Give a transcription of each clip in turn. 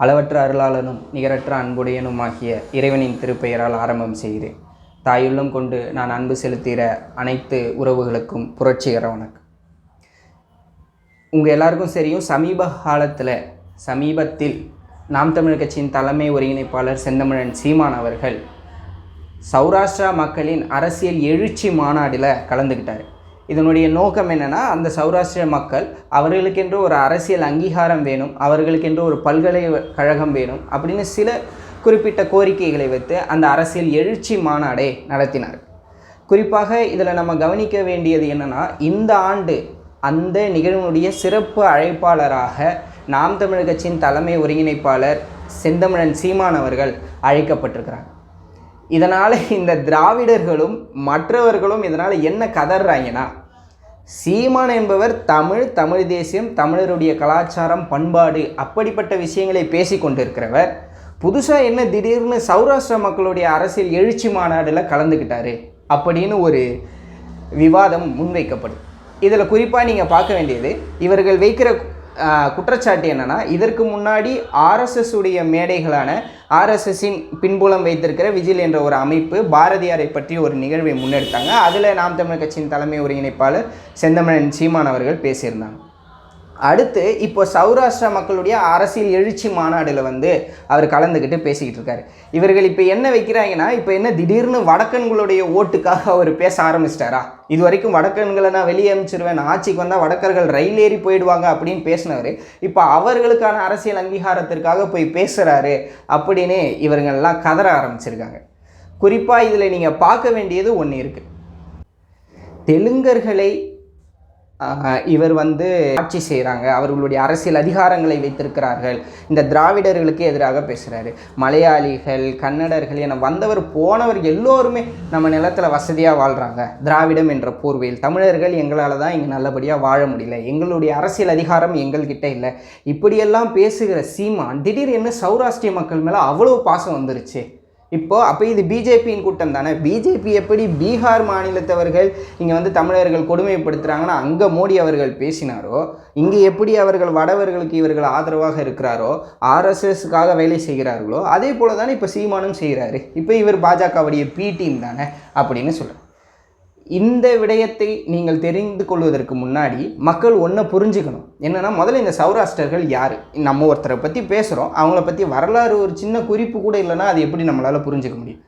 அளவற்ற அருளாளனும் நிகரற்ற அன்புடையனும் ஆகிய இறைவனின் திருப்பெயரால் ஆரம்பம் செய்கிறேன் தாயுள்ளம் கொண்டு நான் அன்பு செலுத்துகிற அனைத்து உறவுகளுக்கும் புரட்சிகர வணக்கம். உங்கள் எல்லாருக்கும் தெரியும் சமீப காலத்தில் சமீபத்தில் நாம் தமிழர் கட்சியின் தலைமை ஒருங்கிணைப்பாளர் செந்தமிழன் சீமான் அவர்கள் சௌராஷ்டிரா மக்களின் அரசியல் எழுச்சி மாநாடில் கலந்துக்கிட்டார் இதனுடைய நோக்கம் என்னென்னா அந்த சௌராஷ்டிர மக்கள் அவர்களுக்கென்று ஒரு அரசியல் அங்கீகாரம் வேணும் அவர்களுக்கென்று ஒரு பல்கலைக்கழகம் வேணும் அப்படின்னு சில குறிப்பிட்ட கோரிக்கைகளை வைத்து அந்த அரசியல் எழுச்சி மாநாடை நடத்தினார் குறிப்பாக இதில் நம்ம கவனிக்க வேண்டியது என்னென்னா இந்த ஆண்டு அந்த நிகழ்வுடைய சிறப்பு அழைப்பாளராக நாம் தமிழ் கட்சியின் தலைமை ஒருங்கிணைப்பாளர் செந்தமிழன் சீமான் அவர்கள் அழைக்கப்பட்டிருக்கிறாங்க இதனால் இந்த திராவிடர்களும் மற்றவர்களும் இதனால் என்ன கதறாங்கன்னா சீமான் என்பவர் தமிழ் தமிழ் தேசியம் தமிழருடைய கலாச்சாரம் பண்பாடு அப்படிப்பட்ட விஷயங்களை பேசி கொண்டிருக்கிறவர். புதுசாக என்ன திடீர்னு சௌராஷ்டிர மக்களுடைய அரசியல் எழுச்சி மாநாடில் கலந்துக்கிட்டாரு அப்படின்னு ஒரு விவாதம் முன்வைக்கப்படும். இதில் குறிப்பாக நீங்கள் பார்க்க வேண்டியது இவர்கள் வைக்கிற குற்றச்சாட்டு என்னன்னா இதற்கு முன்னாடி ஆர்எஸ்எஸ் உடைய மேடைகளான ஆர்எஸ்எஸ்ஸின் பின்புலம் வைத்திருக்கிற விஜில் என்ற ஒரு அமைப்பு பாரதியாரை பற்றி ஒரு நிகழ்வை முன்னெடுத்தாங்க. அதில் நாம் தமிழர் கட்சியின் தலைமை ஒருங்கிணைப்பாளர் செந்தமிழன் சீமான் அவர்கள் பேசியிருந்தாங்க. அடுத்து இப்போ சௌராஷ்டிரா மக்களுடைய அரசியல் எழுச்சி மாநாடில் வந்து அவர் கலந்துக்கிட்டு பேசிக்கிட்டு இருக்காரு. இவர்கள் இப்போ என்ன வைக்கிறாங்கன்னா இப்போ என்ன திடீர்னு வடக்கன்களுடைய ஓட்டுக்காக அவர் பேச ஆரம்பிச்சிட்டாரா? இது வரைக்கும் வடக்கன்களை நான் வெளியே அனுப்பிச்சிருவேன். நான் ஆட்சிக்கு வந்தால் வடக்கர்கள் ரயில் ஏறி போயிடுவாங்க அப்படின்னு பேசினவர். இப்போ அவர்களுக்கான அரசியல் அங்கீகாரத்திற்காக போய் பேசுகிறாரு அப்படின்னு இவர்கள்லாம் கதற ஆரம்பிச்சிருக்காங்க. குறிப்பாக இதில் நீங்கள் பார்க்க வேண்டியது ஒன்று இருக்குது தெலுங்கர்களை இவர் வந்து ஆட்சி செய்கிறாங்க அவர்களுடைய அரசியல் அதிகாரங்களை வைத்திருக்கிறார்கள். இந்த திராவிடர்களுக்கு எதிராக பேசுகிறாரு மலையாளிகள் கன்னடர்கள் என வந்தவர் போனவர் எல்லோருமே நம்ம நிலத்தில் வசதியாக வாழ்கிறாங்க திராவிடம் என்ற போர்வையில் தமிழர்கள் எங்களால் தான் இங்கே நல்லபடியாக வாழ முடியல. எங்களுடைய அரசியல் அதிகாரம் எங்கள்கிட்ட இல்லை. இப்படியெல்லாம் பேசுகிற சீமான் திடீர்னு சௌராஷ்டிரிய மக்கள் மேலே அவ்வளோ பாசம் வந்துருச்சு. இப்போ அப்போ இது பிஜேபியின் கூட்டம் தானே? பிஜேபி எப்படி பீகார் மாநிலத்தவர்கள் இங்கே வந்து தமிழர்கள் கொடுமைப்படுத்துகிறாங்கன்னா அங்கே மோடி அவர்கள் பேசினாரோ இங்கே எப்படி அவர்கள் வடவர்களுக்கு இவர்கள் ஆதரவாக இருக்கிறாரோ ஆர்எஸ்எஸ்க்காக வேலை செய்கிறார்களோ அதே போல தானே இப்போ சீமானும் செய்கிறாரு இப்போ இவர் பாஜகவுடைய பி டீம் தானே அப்படின்னு சொல்கிறார் இந்த விடயத்தை நீங்கள் தெரிந்து கொள்வதற்கு முன்னாடி மக்கள் ஒன்றை புரிஞ்சுக்கணும். என்னென்னா முதல்ல இந்த சௌராஷ்டிரர்கள் யார்? நம்ம ஒருத்தரை பற்றி பேசுகிறோம் அவங்கள பற்றி வரலாறு ஒரு சின்ன குறிப்பு கூட இல்லைன்னா அது எப்படி நம்மளால் புரிஞ்சுக்க முடியும்?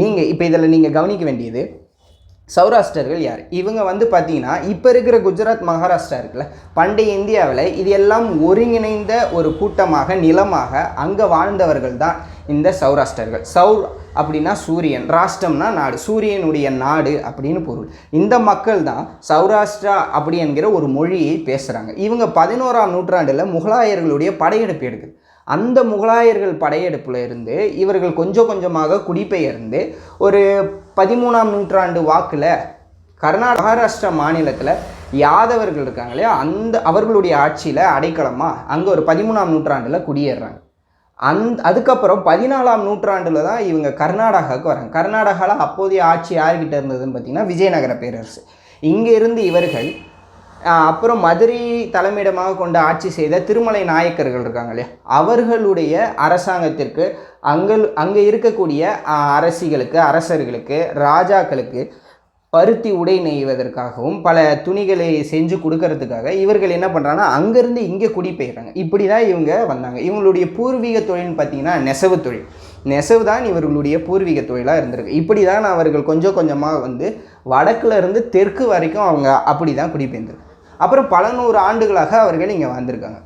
நீங்கள் இப்போ இதில் நீங்கள் கவனிக்க வேண்டியது சௌராஷ்டிரர்கள் யார்? இவங்க வந்து பார்த்தீங்கன்னா இப்போ இருக்கிற குஜராத் மகாராஷ்டிரா இருக்குல்ல பண்டைய இந்தியாவில் இது எல்லாம் ஒருங்கிணைந்த ஒரு கூட்டமாக நிலமாக அங்கே வாழ்ந்தவர்கள் தான். இந்த சௌராஷ்டிரர்கள். சௌர் அப்படின்னா சூரியன் ராஷ்டிரம்னா நாடு. சூரியனுடைய நாடு அப்படின்னு பொருள். இந்த மக்கள் தான் சௌராஷ்டிரா அப்படி என்கிற ஒரு மொழியை பேசுகிறாங்க இவங்க பதினோராம் நூற்றாண்டில் முகலாயர்களுடைய படையெடுப்பு எடுக்குது. அந்த முகலாயர்கள் படையெடுப்பில் இருந்து இவர்கள் கொஞ்சம் கொஞ்சமாக குடிபெயர்ந்து ஒரு பதிமூணாம் நூற்றாண்டு வாக்கில் கர்நாடக மகாராஷ்டிரா மாநிலத்தில் யாதவர்கள் இருக்காங்க இல்லையா? அந்த அவர்களுடைய ஆட்சியில் அடைக்கலமாக அங்கே ஒரு பதிமூணாம் நூற்றாண்டில் குடியேறுறாங்க அந் அதுக்கப்புறம் பதினாலாம் நூற்றாண்டில் தான் இவங்க கர்நாடகாவுக்கு வராங்க. கர்நாடகாவில் அப்போதைய ஆட்சி யார்கிட்ட இருந்ததுன்னு பார்த்தீங்கன்னா விஜயநகர பேரரசு. இங்கே இருந்து இவர்கள் அப்புறம் மதுரை தலைமையிடமாக கொண்டு ஆட்சி செய்த திருமலை நாயக்கர்கள் இருக்காங்க இல்லையா? அவர்களுடைய அரசாங்கத்திற்கு அங்கே அங்கே இருக்கக்கூடிய அரசிகளுக்கு அரசர்களுக்கு ராஜாக்களுக்கு பருத்தி உடை நெய்வதற்காகவும் பல துணிகளை செஞ்சு கொடுக்கறதுக்காக இவர்கள் என்ன பண்ணுறாங்கன்னா அங்கேருந்து இங்கே குடிபெயர்றாங்க இப்படி தான் இவங்க வந்தாங்க. இவங்களுடைய பூர்வீக தொழில்னு பார்த்தீங்கன்னா நெசவு தொழில். நெசவு தான் இவர்களுடைய பூர்வீக தொழிலாக இருந்திருக்கு. இப்படி தான் அவர்கள் கொஞ்சம் கொஞ்சமாக வந்து வடக்குலேருந்து தெற்கு வரைக்கும் அவங்க அப்படி தான் குடிபெயர்ந்திருக்கு அப்புறம் பல நூறு ஆண்டுகளாக அவர்கள் இங்கே வந்திருக்காங்க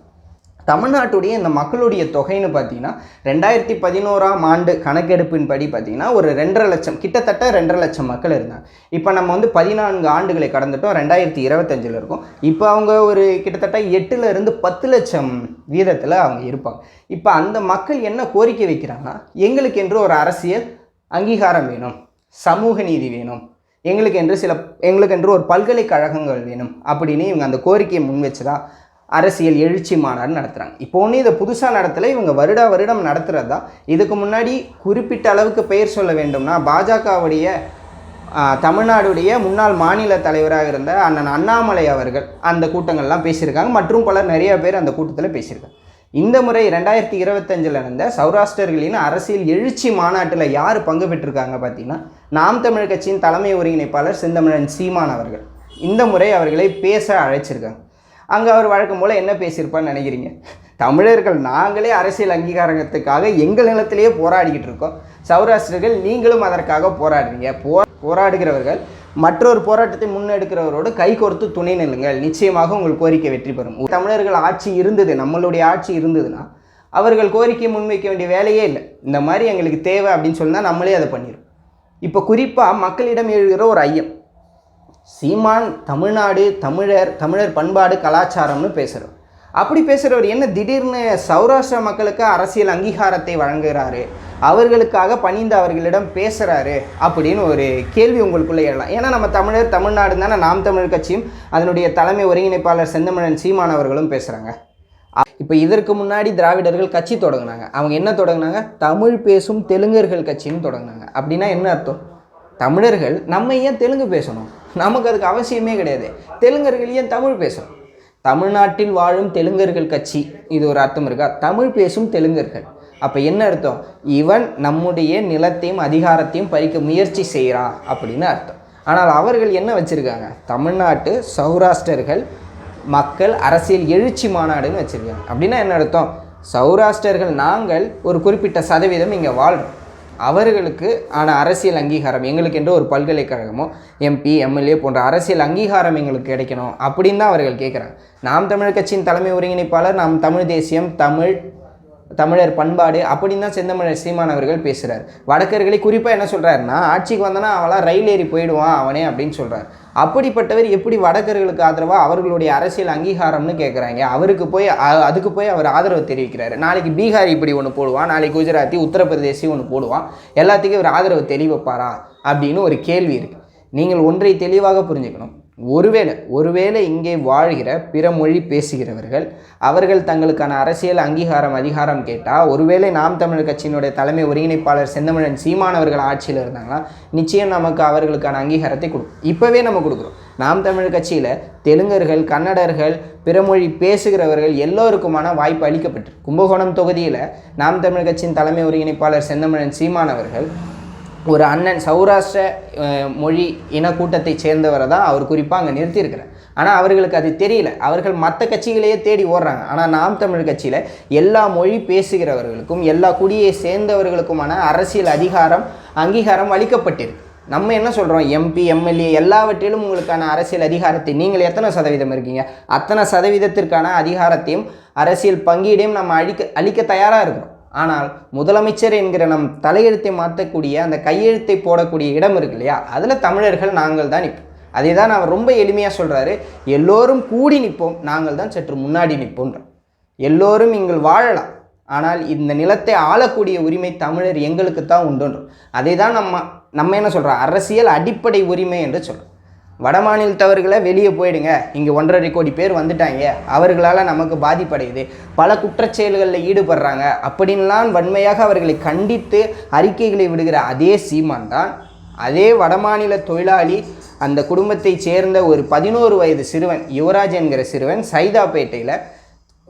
தமிழ்நாட்டுடைய இந்த மக்களுடைய தொகைன்னு பார்த்தீங்கன்னா ரெண்டாயிரத்தி பதினோராம் ஆண்டு கணக்கெடுப்பின்படி பார்த்தீங்கன்னா ஒரு ரெண்டரை லட்சம் கிட்டத்தட்ட ரெண்டரை லட்சம் மக்கள் இருந்தாங்க. இப்போ நம்ம வந்து பதினான்கு ஆண்டுகளை கடந்துட்டோம் ரெண்டாயிரத்தி இருபத்தஞ்சில் இருக்கும். இப்போ அவங்க ஒரு கிட்டத்தட்ட எட்டுலேருந்து பத்து லட்சம் வீதத்தில் அவங்க இருப்பாங்க. இப்போ அந்த மக்கள் என்ன கோரிக்கை வைக்கிறாங்கன்னா எங்களுக்கு என்று ஒரு அரசியல் அங்கீகாரம் வேணும் சமூக நீதி வேணும் எங்களுக்கு என்று சில எங்களுக்கு என்று ஒரு பல்கலைக்கழகங்கள் வேணும் அப்படின்னு இவங்க அந்த கோரிக்கையை முன் வச்சு அரசியல் எழுச்சி மாநாடு நடத்துகிறாங்க இப்போ ஒன்று இதை புதுசாக நடத்தலை இவங்க வருடா வருடம் நடத்துகிறது தான் இதுக்கு முன்னாடி குறிப்பிட்ட அளவுக்கு பெயர் சொல்ல வேண்டும்னா பாஜகவுடைய தமிழ்நாடுடைய முன்னாள் மாநில தலைவராக இருந்த அண்ணன் அண்ணாமலை அவர்கள் அந்த கூட்டங்கள்லாம் பேசியிருக்காங்க. மற்றும் பலர் நிறைய பேர் அந்த கூட்டத்தில் பேசியிருக்காங்க. இந்த முறை ரெண்டாயிரத்தி இருபத்தஞ்சில் நடந்த சௌராஷ்டிரர்களின் அரசியல் எழுச்சி மாநாட்டில் யார் பங்கு பெற்றிருக்காங்க பார்த்தீங்கன்னா நாம் தமிழ் கட்சியின் தலைமை ஒருங்கிணைப்பாளர் செந்தமிழன் சீமான் அவர்கள். இந்த முறை அவர்களை பேச அழைச்சிருக்காங்க. அங்கே அவர் வழக்கம் போல் என்ன பேசியிருப்பான்னு நினைக்கிறீங்க? தமிழர்கள் நாங்களே அரசியல் அங்கீகாரத்துக்காக எங்கள் நிலத்திலேயே போராடிக்கிட்டு இருக்கோம். சௌராஷ்டிரர்கள் நீங்களும் அதற்காக போராடுறீங்க. போ போராடுகிறவர்கள் மற்றொரு போராட்டத்தை முன்னெடுக்கிறவரோடு கைகோர்த்து துணை நில்லுங்கள். நிச்சயமாக உங்கள் கோரிக்கை வெற்றி பெறும். தமிழர்கள் ஆட்சி இருந்தது நம்மளுடைய ஆட்சி இருந்ததுன்னா அவர்கள் கோரிக்கை முன்வைக்க வேண்டிய வேலையே இல்லை. இந்த மாதிரி எங்களுக்கு தேவை அப்படின்னு சொன்னால் நம்மளே அதை பண்ணிடும் இப்போ குறிப்பாக மக்களிடம் எழுகிற ஒரு ஐயம். சீமான் தமிழ்நாடு தமிழர் தமிழர் பண்பாடு கலாச்சாரம்னு பேசுகிறோம் அப்படி பேசுகிறவர் என்ன? திடீர்னு சௌராஷ்டிர மக்களுக்கு அரசியல் அங்கீகாரத்தை வழங்குகிறாரு அவர்களுக்காக பணிந்து அவர்களிடம் பேசுகிறாரு அப்படின்னு ஒரு கேள்வி உங்களுக்குள்ளே எழலாம். ஏன்னா நம்ம தமிழர் தமிழ்நாடு தானே நாம் தமிழ் கட்சியும் அதனுடைய தலைமை ஒருங்கிணைப்பாளர் செந்தமிழன் சீமான் அவர்களும் பேசுகிறாங்க இப்போ இதற்கு முன்னாடி திராவிடர்கள் கட்சி தொடங்கினாங்க. அவங்க என்ன தொடங்கினாங்க? தமிழ் பேசும் தெலுங்கர்கள் கட்சின்னு தொடங்கினாங்க. அப்படின்னா என்ன அர்த்தம்? தமிழர்கள் நம்ம ஏன் தெலுங்கு பேசணும்? நமக்கு அதுக்கு அவசியமே கிடையாது. தெலுங்கர்கள் ஏன் தமிழ் பேசுகிறோம் தமிழ்நாட்டில் வாழும் தெலுங்கர்கள் கட்சி இது ஒரு அர்த்தம் இருக்கா? தமிழ் பேசும் தெலுங்கர்கள். அப்போ என்ன அர்த்தம்? இவன் நம்முடைய நிலத்தையும் அதிகாரத்தையும் பறிக்க முயற்சி செய்கிறான் அப்படின்னு அர்த்தம். ஆனால் அவர்கள் என்ன வச்சுருக்காங்க? தமிழ்நாட்டு சௌராஷ்டிரர்கள் மக்கள் அரசியல் எழுச்சி மாநாடுன்னு வச்சுருக்காங்க. அப்படின்னா என்ன அர்த்தம்? சௌராஷ்டிரர்கள் நாங்கள் ஒரு குறிப்பிட்ட சதவீதம் இங்கே வாழ்கிறோம் அவர்களுக்கு ஆன அரசியல் அங்கீகாரம் எங்களுக்கு என்று ஒரு பல்கலைக்கழகமோ எம்பி எம்எல்ஏ போன்ற அரசியல் அங்கீகாரம் எங்களுக்கு கிடைக்கணும் அப்படின்னு தான் அவர்கள் கேட்குறாங்க. நாம் தமிழ் கட்சியின் தலைமை ஒருங்கிணைப்பாளர் நாம் தமிழ் தேசியம் தமிழ் தமிழர் பண்பாடு அப்படின்னு தான் செந்தமிழர் சீமான் அவர்கள் பேசுகிறார் வடக்கர்களை குறிப்பாக என்ன சொல்கிறாருன்னா ஆட்சிக்கு வந்தனா அவளாம் ரயில் ஏறி போயிடுவான் அவனே அப்படின்னு சொல்கிறார் அப்படிப்பட்டவர் எப்படி வடக்கர்களுக்கு ஆதரவாக அவர்களுடைய அரசியல் அங்கீகாரம்னு கேட்குறாங்க அவருக்கு போய் அதுக்கு போய் அவர் ஆதரவு தெரிவிக்கிறாரு. நாளைக்கு பீகார் இப்படி ஒன்று போடுவான் நாளைக்கு குஜராத்தி உத்தரப்பிரதேசி ஒன்று போடுவான். எல்லாத்துக்கும் இவர் ஆதரவு தெரிவிப்பாரா அப்படின்னு ஒரு கேள்வி இருக்குது நீங்கள் ஒன்றை தெளிவாக புரிஞ்சுக்கணும். ஒருவேளை ஒருவேளை இங்கே வாழ்கிற பிற மொழி பேசுகிறவர்கள் அவர்கள் தங்களுக்கான அரசியல் அங்கீகாரம் அதிகாரம் கேட்டால் ஒருவேளை நாம் தமிழர் கட்சியினுடைய தலைமை ஒருங்கிணைப்பாளர் செந்தமிழன் சீமானவர்கள் ஆட்சியில் இருந்தாங்கன்னா நிச்சயம் நமக்கு அவர்களுக்கான அங்கீகாரத்தை கொடுக்கும். இப்போவே நம்ம கொடுக்குறோம். நாம் தமிழர் கட்சியில் தெலுங்கர்கள் கன்னடர்கள் பிறமொழி பேசுகிறவர்கள் எல்லோருக்குமான வாய்ப்பு அளிக்கப்பட்டு கும்பகோணம் தொகுதியில் நாம் தமிழர் கட்சியின் தலைமை ஒருங்கிணைப்பாளர் செந்தமிழன் சீமானவர்கள் ஒரு அண்ணன் சௌராஷ்டிர மொழி இன சேர்ந்தவரை தான் அவர் குறிப்பாக அங்கே நிறுத்தியிருக்கிறார். ஆனால் அவர்களுக்கு அது தெரியல. அவர்கள் மற்ற கட்சிகளையே தேடி ஓடுறாங்க. ஆனால் நாம் தமிழ் கட்சியில் எல்லா மொழி பேசுகிறவர்களுக்கும் எல்லா குடியை சேர்ந்தவர்களுக்குமான அரசியல் அதிகாரம் அங்கீகாரம் அளிக்கப்பட்டிருக்கு. நம்ம என்ன சொல்கிறோம் எம்பி எம்எல்ஏ எல்லாவற்றிலும் உங்களுக்கான அரசியல் அதிகாரத்தை நீங்கள் எத்தனை சதவீதம் இருக்கீங்க? அத்தனை சதவீதத்திற்கான அதிகாரத்தையும் அரசியல் பங்கீடையும் நம்ம அழிக்க அளிக்க தயாராக இருக்கிறோம். ஆனால் முதலமைச்சர் என்கிற நம் தலையெழுத்தை மாற்றக்கூடிய அந்த கையெழுத்தை போடக்கூடிய இடம் இருக்கு இல்லையா அதில் தமிழர்கள் நாங்கள் தான் நிற்போம். அதை தான் அவர் ரொம்ப எளிமையாக சொல்கிறாரு எல்லோரும் கூடி நிற்போம் நாங்கள் தான் சற்று முன்னாடி நிற்போன்றோம் எல்லோரும் நீங்கள் வாழலாம் ஆனால் இந்த நிலத்தை ஆளக்கூடிய உரிமை தமிழர் எங்களுக்கு தான் உண்டுன்றோம் அதை தான் நம்ம நம்ம என்ன சொல்கிறோம் அரசியல் அடிப்படை உரிமை என்று சொல்கிறோம் வடமாநிலத்தவர்களை வெளியே போயிடுங்க. இங்கே ஒன்றரை கோடி பேர் வந்துட்டாங்க. அவர்களால் நமக்கு பாதிப்படையுது. பல குற்றச்செயல்களில் ஈடுபடுறாங்க. அப்படின்லாம் வன்மையாக அவர்களை கண்டித்து அறிக்கைகளை விடுகிற அதே சீமான் தான். அதே வடமாநில தொழிலாளி அந்த குடும்பத்தைச் சேர்ந்த ஒரு பதினோரு வயது சிறுவன் யுவராஜ் என்கிற சிறுவன் சைதாப்பேட்டையில்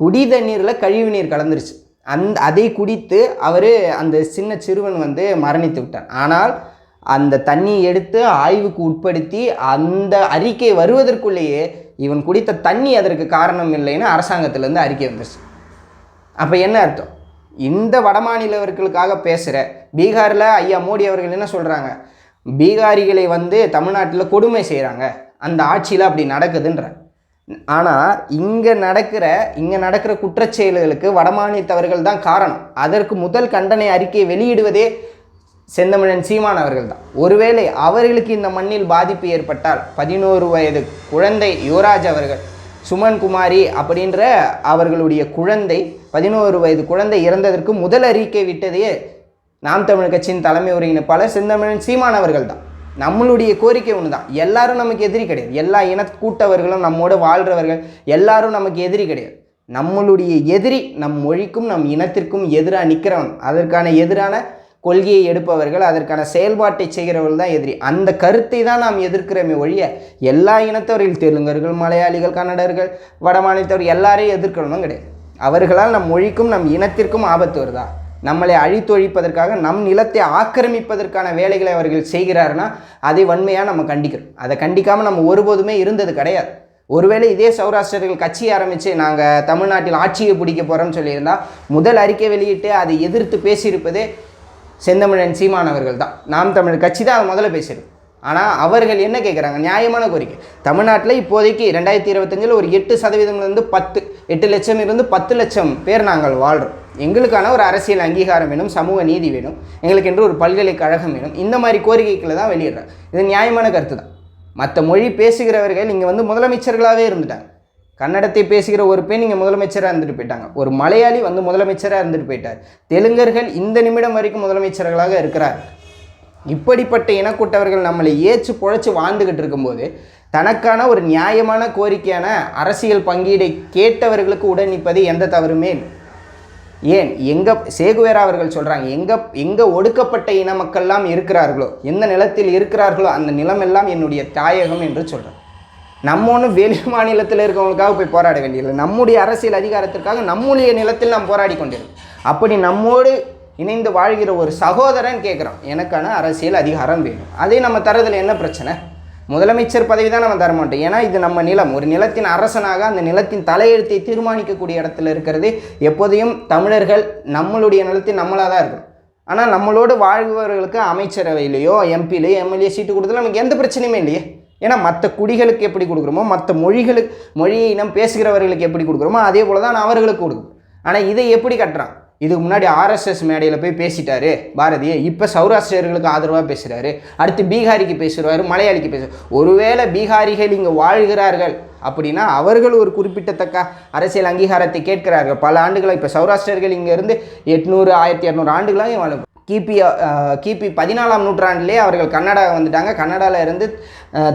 குடி தண்ணீரில் கழிவு நீர் கலந்துருச்சு. அந் அதை குடித்து அவர் அந்த சின்ன சிறுவன் வந்து மரணித்து விட்டான். ஆனால் அந்த தண்ணியை எடுத்து ஆய்வுக்கு உட்படுத்தி அந்த அறிக்கை வருவதற்குள்ளேயே இவன் குடித்த தண்ணி அதற்கு காரணம் இல்லைன்னு அரசாங்கத்திலேருந்து அறிக்கை வந்துருச்சு. அப்போ என்ன அர்த்தம்? இந்த வடமாநிலவர்களுக்காக பேசுகிற பீகாரில் ஐயா மோடி அவர்கள் என்ன சொல்கிறாங்க பீகாரிகளை வந்து தமிழ்நாட்டில் கொடுமை செய்கிறாங்க அந்த ஆட்சியில் அப்படி நடக்குதுன்ற. ஆனால் இங்கே நடக்கிற இங்கே நடக்கிற குற்றச்செயல்களுக்கு வடமாநிலத்தவர்கள் தான் காரணம். அதற்கு முதல் கண்டனை அறிக்கை வெளியிடுவதே செந்தமிழன் சீமான் அவர்கள் தான் ஒருவேளை அவர்களுக்கு இந்த மண்ணில் பாதிப்பு ஏற்பட்டால் பதினோரு வயது குழந்தை யுவராஜ் அவர்கள் சுமன் குமாரி அப்படின்ற அவர்களுடைய குழந்தை பதினோரு வயது குழந்தை இறந்ததற்கு முதல் அறிக்கை விட்டதையே நாம் தமிழ் கட்சியின் தலைமை ஒருங்கிணைப்பாளர் செந்தமிழன் சீமான் அவர்கள் தான் நம்மளுடைய கோரிக்கை ஒன்று தான் எல்லாரும் நமக்கு எதிரி கிடையாது. எல்லா இன கூட்டவர்களும் நம்மோடு வாழ்கிறவர்கள் எல்லாரும் நமக்கு எதிரி கிடையாது. நம்மளுடைய எதிரி நம் மொழிக்கும் நம் இனத்திற்கும் எதிராக நிற்கிறவன் அதற்கான எதிரான கொள்கையை எடுப்பவர்கள் அதற்கான செயல்பாட்டை செய்கிறவர்கள் தான் எதிரி. அந்த கருத்தை தான் நாம் எதிர்க்கிறோமே ஒழிய எல்லா இனத்தவர்கள் தெலுங்கர்கள் மலையாளிகள் கன்னடர்கள் வட மாநிலத்தவர் எல்லாரையும் எதிர்க்கணும் கிடையாது. அவர்களால் நம் மொழிக்கும் நம் இனத்திற்கும் ஆபத்து வருதா? நம்மளை அழித்தொழிப்பதற்காக நம் நிலத்தை ஆக்கிரமிப்பதற்கான வேலைகளை அவர்கள் செய்கிறாருன்னா அதை வன்மையாக நம்ம கண்டிக்கிறோம். அதை கண்டிக்காமல் நம்ம ஒருபோதுமே இருந்தது கிடையாது. ஒருவேளை இதே சௌராஷ்டிரர்கள் கட்சி ஆரம்பித்து நாங்கள் தமிழ்நாட்டில் ஆட்சியை பிடிக்க போகிறோம்னு சொல்லியிருந்தால் முதல் அறிக்கை வெளியிட்டு அதை எதிர்த்து பேசியிருப்பதே செந்தமிழன் சீமானவர்கள் தான் நாம் தமிழ் கட்சி தான் முதல்ல பேசியிருக்கு ஆனால் அவர்கள் என்ன கேட்குறாங்க நியாயமான கோரிக்கை. தமிழ்நாட்டில் இப்போதைக்கு ரெண்டாயிரத்தி இருபத்தஞ்சில் ஒரு எட்டு சதவீதம்லேருந்து பத்து எட்டு லட்சம் இருந்து பத்து லட்சம் பேர் நாங்கள் வாழ்கிறோம் எங்களுக்கான ஒரு அரசியல் அங்கீகாரம் வேணும் சமூக நீதி வேணும் எங்களுக்கு என்று ஒரு பல்கலைக்கழகம் வேணும். இந்த மாதிரி கோரிக்கைகளை தான் வெளியிடுறாங்க. இது நியாயமான கருத்து தான் மற்ற மொழி பேசுகிறவர்கள் இங்கே வந்து முதலமைச்சர்களாகவே இருந்துட்டாங்க. கன்னடத்தை பேசுகிற ஒரு பெண் இங்கே முதலமைச்சராக இருந்துட்டு போயிட்டாங்க. ஒரு மலையாளி வந்து முதலமைச்சராக இருந்துட்டு போயிட்டார். தெலுங்கர்கள் இந்த நிமிடம் வரைக்கும் முதலமைச்சர்களாக இருக்கிறார். இப்படிப்பட்ட இனக்கூட்டவர்கள் நம்மளை ஏச்சு பொழைச்சி வாழ்ந்துக்கிட்டு இருக்கும்போது தனக்கான ஒரு நியாயமான கோரிக்கையான அரசியல் பங்கீடை கேட்டவர்களுக்கு உடன் நிற்பது எந்த தவறுமே ஏன்? எங்கே சேகுவேரா அவர்கள் சொல்கிறாங்க எங்கே எங்கே ஒடுக்கப்பட்ட இன மக்கள்லாம் இருக்கிறார்களோ எந்த நிலத்தில் இருக்கிறார்களோ அந்த நிலமெல்லாம் என்னுடைய தாயகம் என்று சொல்கிறார் நம்ம ஒன்றும் வெளி மாநிலத்தில் இருக்கவங்களுக்காக போய் போராட வேண்டியதில்லை. நம்முடைய அரசியல் அதிகாரத்திற்காக நம்முடைய நிலத்தில் நாம் போராடி கொண்டிருக்கோம் அப்படி நம்மோடு இணைந்து வாழ்கிற ஒரு சகோதரன் கேட்குறோம். எனக்கான அரசியல் அதிகாரம் வேணும். அதே நம்ம தரதில் என்ன பிரச்சனை? முதலமைச்சர் பதவி தான் நம்ம தர மாட்டோம். ஏன்னா இது நம்ம நிலம். ஒரு நிலத்தின் அரசனாக அந்த நிலத்தின் தலையெழுத்தை தீர்மானிக்கக்கூடிய இடத்துல இருக்கிறது. எப்போதையும் தமிழர்கள் நம்மளுடைய நிலத்தில் நம்மளாக தான் இருக்கணும். ஆனால் நம்மளோடு வாழ்பவர்களுக்கு அமைச்சரவையிலையோ எம்பிலையோ எம்எல்ஏ சீட்டு கொடுத்தா நமக்கு எந்த பிரச்சனையுமே இல்லையே. ஏன்னா மற்ற குடிகளுக்கு எப்படி கொடுக்குறோமோ மற்ற மொழிகளுக்கு மொழியை இனம் பேசுகிறவர்களுக்கு எப்படி கொடுக்குறோமோ அதே போல தான் அவர்களுக்கு கொடுக்கும். ஆனால் இதை எப்படி கட்டுறான்? இதுக்கு முன்னாடி ஆர்எஸ்எஸ் மேடையில் போய் பேசிட்டாரு பாரதிய. இப்போ சௌராஷ்டிரியர்களுக்கு ஆதரவாக பேசுகிறாரு அடுத்து பீகாரிக்கு பேசுகிறாரு மலையாளிக்கு பேசுகிறார் ஒருவேளை பீகாரிகள் இங்கே வாழ்கிறார்கள் அப்படின்னா அவர்கள் ஒரு குறிப்பிட்டத்தக்க அரசியல் அங்கீகாரத்தை கேட்கிறார்கள். பல ஆண்டுகளாக இப்போ சௌராஷ்டிரியர்கள் இங்கேருந்து எட்நூறு ஆயிரத்தி இரநூறு ஆண்டுகளாக வாழும். கிபி கிபி பதினாலாம் நூற்றாண்டிலே அவர்கள் கன்னடா வந்துட்டாங்க. கன்னடாவில் இருந்து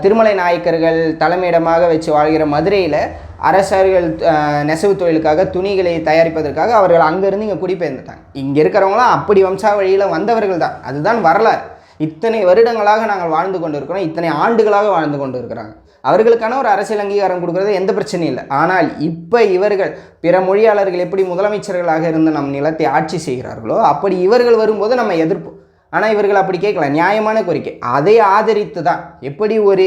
திருமலை நாயக்கர்கள் தலைமையிடமாக வச்சு வாழ்கிற மதுரையில் அரசர்கள் நெசவு தொழிலுக்காக துணிகளை தயாரிப்பதற்காக அவர்கள் அங்கேருந்து இங்கே குடிபெயர்ந்துட்டாங்க. இங்கே இருக்கிறவங்களாம் அப்படி வம்சாவழியில் வந்தவர்கள் தான். அதுதான் வரலாறு. இத்தனை வருடங்களாக நாங்கள் வாழ்ந்து கொண்டு இருக்கிறோம் இத்தனை ஆண்டுகளாக வாழ்ந்து கொண்டு இருக்கிறாங்க அவர்களுக்கான ஒரு அரசியல் அங்கீகாரம் கொடுக்கறது எந்த பிரச்சனையும் இல்லை. ஆனால் இப்போ இவர்கள் பிற மொழியாளர்கள் எப்படி முதலமைச்சர்களாக இருந்து நம் நிலத்தை ஆட்சி செய்கிறார்களோ அப்படி இவர்கள் வரும்போது நம்ம எதிர்ப்போம் ஆனால் இவர்கள் அப்படி கேட்கல. நியாயமான கோரிக்கை. அதை ஆதரித்து தான் எப்படி ஒரு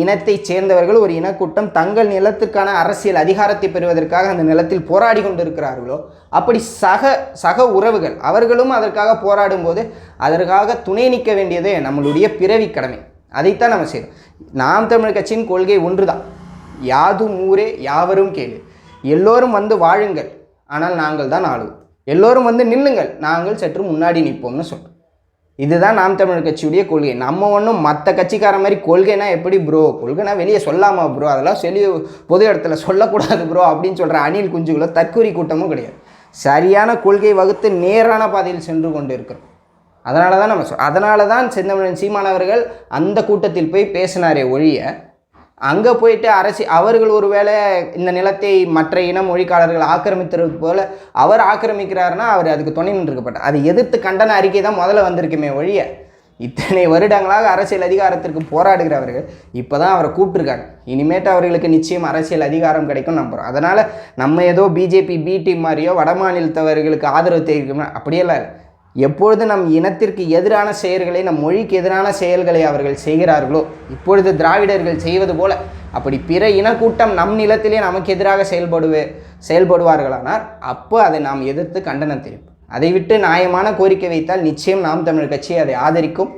இனத்தைச் சேர்ந்தவர்கள் ஒரு இனக்கூட்டம் தங்கள் நிலத்துக்கான அரசியல் அதிகாரத்தை பெறுவதற்காக அந்த நிலத்தில் போராடி கொண்டிருக்கிறார்களோ அப்படி சக சக உறவுகள் அவர்களும் அதற்காக போராடும்போது அதற்காக துணை நிற்க வேண்டியது நம்மளுடைய பிறவி கடமை. அதைத்தான் நம்ம செய்யணும் நாம் தமிழ் கட்சியின் கொள்கை ஒன்றுதான். யாதும் ஊரே யாவரும் கேளு. எல்லோரும் வந்து வாழுங்கள். ஆனால் நாங்கள் தான் ஆளுவோம் எல்லோரும் வந்து நில்லுங்கள். நாங்கள் சற்று முன்னாடி நிற்போம்னு சொல்கிறோம் இதுதான் நாம் தமிழர் கட்சியுடைய கொள்கை. நம்ம ஒன்றும் மற்ற கட்சிக்கார மாதிரி கொள்கைனா எப்படி ப்ரோ கொள்கைனா வெளியே சொல்லாமா ப்ரோ அதெல்லாம் சொல்லி பொது இடத்துல சொல்லக்கூடாது ப்ரோ அப்படின்னு சொல்கிற அணில் குஞ்சுகளோ தற்கூரி கூட்டமும் கிடையாது. சரியான கொள்கை வகுத்து நேரான பாதையில் சென்று கொண்டு இருக்கிறோம் அதனால தான் நம்ம சொல் அதனால தான் செந்தமிழன் சீமானவர்கள் அந்த கூட்டத்தில் போய் பேசினாரே ஒழிய அங்கே போயிட்டு அரசி அவர்கள் ஒருவேளை இந்த நிலத்தை மற்ற இன மொழிக்காரர்கள் ஆக்கிரமித்தது போல அவர் ஆக்கிரமிக்கிறாருன்னா அவர் அதுக்கு துணை நின்றுக்கப்பட்டார். அதை எதிர்த்து கண்டன அறிக்கை தான் முதல்ல வந்திருக்குமே ஒழிய இத்தனை வருடங்களாக அரசியல் அதிகாரத்திற்கு போராடுகிறவர்கள் இப்போ தான் அவரை கூப்பிட்டுருக்காங்க. இனிமேட்டு அவர்களுக்கு நிச்சயம் அரசியல் அதிகாரம் கிடைக்கும் நம்புகிறோம் அதனால் நம்ம ஏதோ பிஜேபி பி டீம் மாதிரியோ வட மாநிலத்தவர்களுக்கு ஆதரவு தெரிவிக்கணும் அப்படியெல்லாம் இல்லை. எப்பொழுது நம் இனத்திற்கு எதிரான செயல்களை நம் மொழிக்கு எதிரான செயல்களை அவர்கள் செய்கிறார்களோ இப்பொழுது திராவிடர்கள் செய்வது போல அப்படி பிற இனக்கூட்டம் நம் நிலத்திலே நமக்கு எதிராக செயல்படுவே செயல்படுவார்களானால் அப்போ அதை நாம் எதிர்த்து கண்டனம் தெரிவிப்போம். அதை விட்டு நியாயமான கோரிக்கை வைத்தால் நிச்சயம் நாம் தமிழர் கட்சி அதை ஆதரிக்கும்.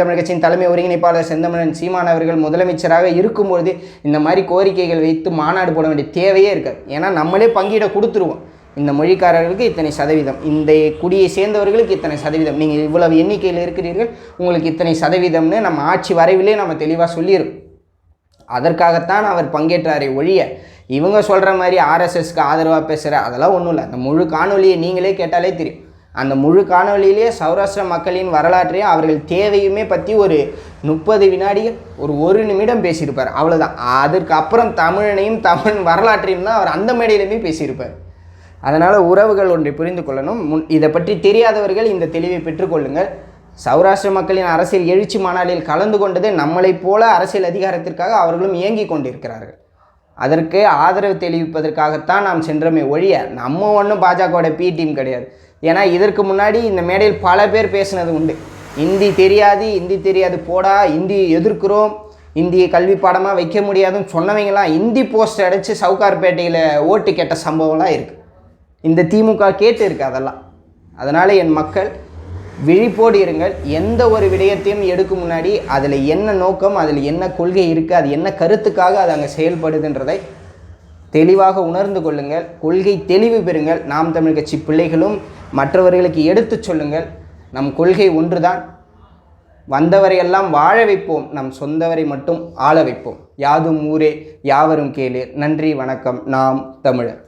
தமிழ் கட்சியின் தலைமை ஒருங்கிணைப்பாளர் செந்தமிழன் சீமான் அவர்கள் முதலமைச்சராக இருக்கும்பொழுது இந்த மாதிரி கோரிக்கைகள் வைத்து மாநாடு போட வேண்டிய தேவையே இருக்காது. ஏன்னா நம்மளே பங்கீட கொடுத்துருவோம். இந்த மொழிக்காரர்களுக்கு இத்தனை சதவீதம் இந்த குடியை சேர்ந்தவர்களுக்கு இத்தனை சதவீதம். நீங்கள் இவ்வளவு எண்ணிக்கையில் இருக்கிறீர்கள் உங்களுக்கு இத்தனை சதவீதம்னு நம்ம ஆட்சி வரைவிலே நம்ம தெளிவாக சொல்லியிருக்கோம். அதற்காகத்தான் அவர் பங்கேற்றாரே ஒழிய இவங்க சொல்கிற மாதிரி ஆர்எஸ்எஸ்க்கு ஆதரவாக பேசுகிற அதெல்லாம் ஒன்றும் இல்லை. அந்த முழு காணொலியை நீங்களே கேட்டாலே தெரியும். அந்த முழு காணொலியிலே சௌராஷ்டிர மக்களின் வரலாற்றையும் அவர்கள் தேவையுமே பற்றி ஒரு முப்பது வினாடிகள் ஒரு ஒரு நிமிடம் பேசியிருப்பார். அவ்வளோதான் அதற்கு அப்புறம் தமிழனையும் தமிழ் வரலாற்றையும் தான் அவர் அந்த மேடையிலுமே பேசியிருப்பார். அதனால் உறவுகள் ஒன்றை புரிந்து கொள்ளணும். முன் இதை பற்றி தெரியாதவர்கள் இந்த தெளிவை பெற்றுக்கொள்ளுங்கள் சௌராஷ்டிர மக்களின் அரசியல் எழுச்சி மாநாட்டில் கலந்து கொண்டது நம்மளைப் போல அரசியல் அதிகாரத்திற்காக அவர்களும் இயங்கிக் கொண்டிருக்கிறார்கள். அதற்கு ஆதரவு தெரிவிப்பதற்காகத்தான் நாம் சென்றமே ஒழிய நம்ம ஒன்றும் பாஜகவோட பி டீம் கிடையாது. ஏன்னா இதற்கு முன்னாடி இந்த மேடையில் பல பேர் பேசினது உண்டு. இந்தி தெரியாது இந்தி தெரியாது போடா இந்தி எதிர்க்கிறோம் இந்திய கல்வி பாடமாக வைக்க முடியாதுன்னு சொன்னவங்களாம் இந்தி போஸ்ட் அடித்து சவுகார்பேட்டையில் ஓட்டு கேட்ட சம்பவம்லாம் இருக்குது இந்த திமுக கேட்டு இருக்கு அதெல்லாம். அதனால் என் மக்கள் விழிப்போடு இருங்கள். எந்த ஒரு விடயத்தையும் எடுக்கும் முன்னாடி அதில் என்ன நோக்கம் அதில் என்ன கொள்கை இருக்குது அது என்ன கருத்துக்காக அது அங்கே செயல்படுதுன்றதை தெளிவாக உணர்ந்து கொள்ளுங்கள். கொள்கை தெளிவு பெறுங்கள். நாம் தமிழ் கட்சி பிள்ளைகளும் மற்றவர்களுக்கு எடுத்துச் சொல்லுங்கள். நம் கொள்கை ஒன்றுதான். வந்தவரையெல்லாம் வாழ வைப்போம். நம் சொந்தவரை மட்டும் ஆள வைப்போம். யாதும் ஊரே யாவரும் கேளு. நன்றி வணக்கம். நாம் தமிழர்.